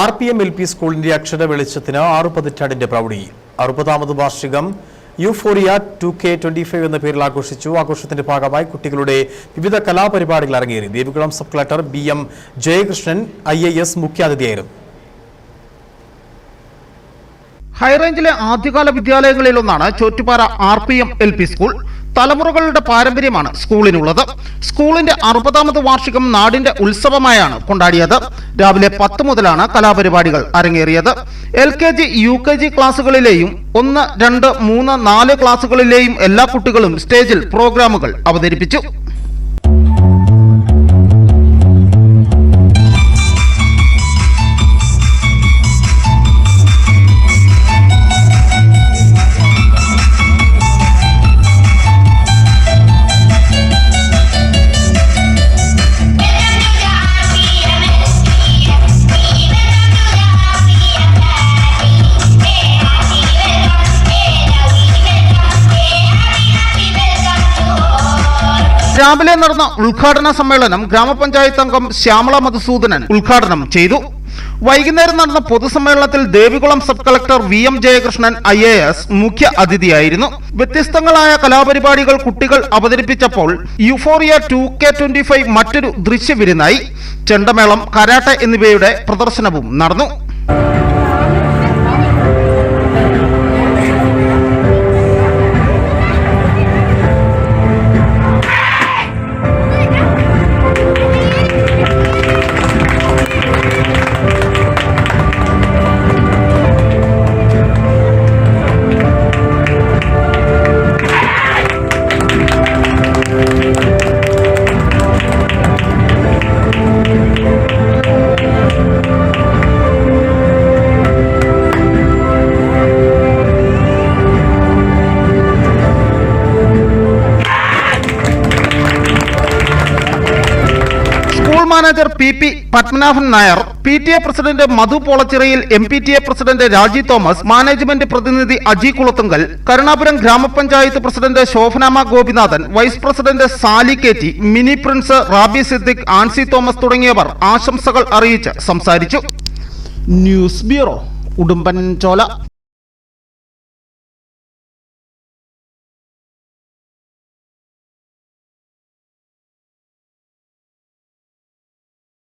R P M L P സ്കൂളിന്റെ അക്ഷര വെളിച്ചത്തിന് ആറു പതിറ്റാണ്ടിന്റെ പ്രൗഢി. അറുപതാമത് വാർഷികം Euphoria two K twenty five എന്ന പേരിൽ ആഘോഷിച്ചു. ആഘോഷത്തിന്റെ ഭാഗമായി കുട്ടികളുടെ വിവിധ കലാപരിപാടികൾ അരങ്ങേറി. Devikulam sub collector B M Jayakrishnan I A S മുഖ്യാതിഥിയായിരുന്നു. ഹൈറേഞ്ചിലെ ആദ്യകാല വിദ്യാലയങ്ങളിലൊന്നാണ് Chottupara R P M L P school. തലമുറകളുടെ പാരമ്പര്യമാണ് സ്കൂളിനുള്ളത്. സ്കൂളിന്റെ അറുപതാമത് വാർഷികം നാടിന്റെ ഉത്സവമായാണ് കൊണ്ടാടിയത്. രാവിലെ പത്ത് മുതലാണ് കലാപരിപാടികൾ അരങ്ങേറിയത്. L K G U K G ക്ലാസ്സുകളിലെയും ഒന്ന് രണ്ട് മൂന്ന് നാല് ക്ലാസ്സുകളിലെയും എല്ലാ കുട്ടികളും സ്റ്റേജിൽ പ്രോഗ്രാമുകൾ അവതരിപ്പിച്ചു. രാവിലെ നടന്ന ഉദ്ഘാടന സമ്മേളനം ഗ്രാമപഞ്ചായത്ത് അംഗം ശ്യാമള മധുസൂദനൻ ഉദ്ഘാടനം ചെയ്തു. വൈകുന്നേരം നടന്ന പൊതുസമ്മേളനത്തിൽ Devikulam sub collector V M Jayakrishnan I A S മുഖ്യ അതിഥിയായിരുന്നു. വ്യത്യസ്തങ്ങളായ കലാപരിപാടികൾ കുട്ടികൾ അവതരിപ്പിച്ചപ്പോൾ euphoria two K twenty five മറ്റൊരു ദൃശ്യവിരുന്നായി ചെണ്ടമേളം കരാട്ടെ എന്നിവയുടെ പ്രദർശനവും നടന്നു. Manager P P Padmanabhan Nair P T A president Madhu Polachirayil M P T A president Raji Thomas management പ്രതിനിധി അജി കുളത്തുങ്കൽ കരുണാപുരം ഗ്രാമപഞ്ചായത്ത് president ശോഭനാമ Gopinathan vice president Sali K T Mini Prince Rabi Siddique Ancy Thomas തുടങ്ങിയവർ ആശംസകൾ അറിയിച്ച് സംസാരിച്ചു. News bureau Udumbanchola.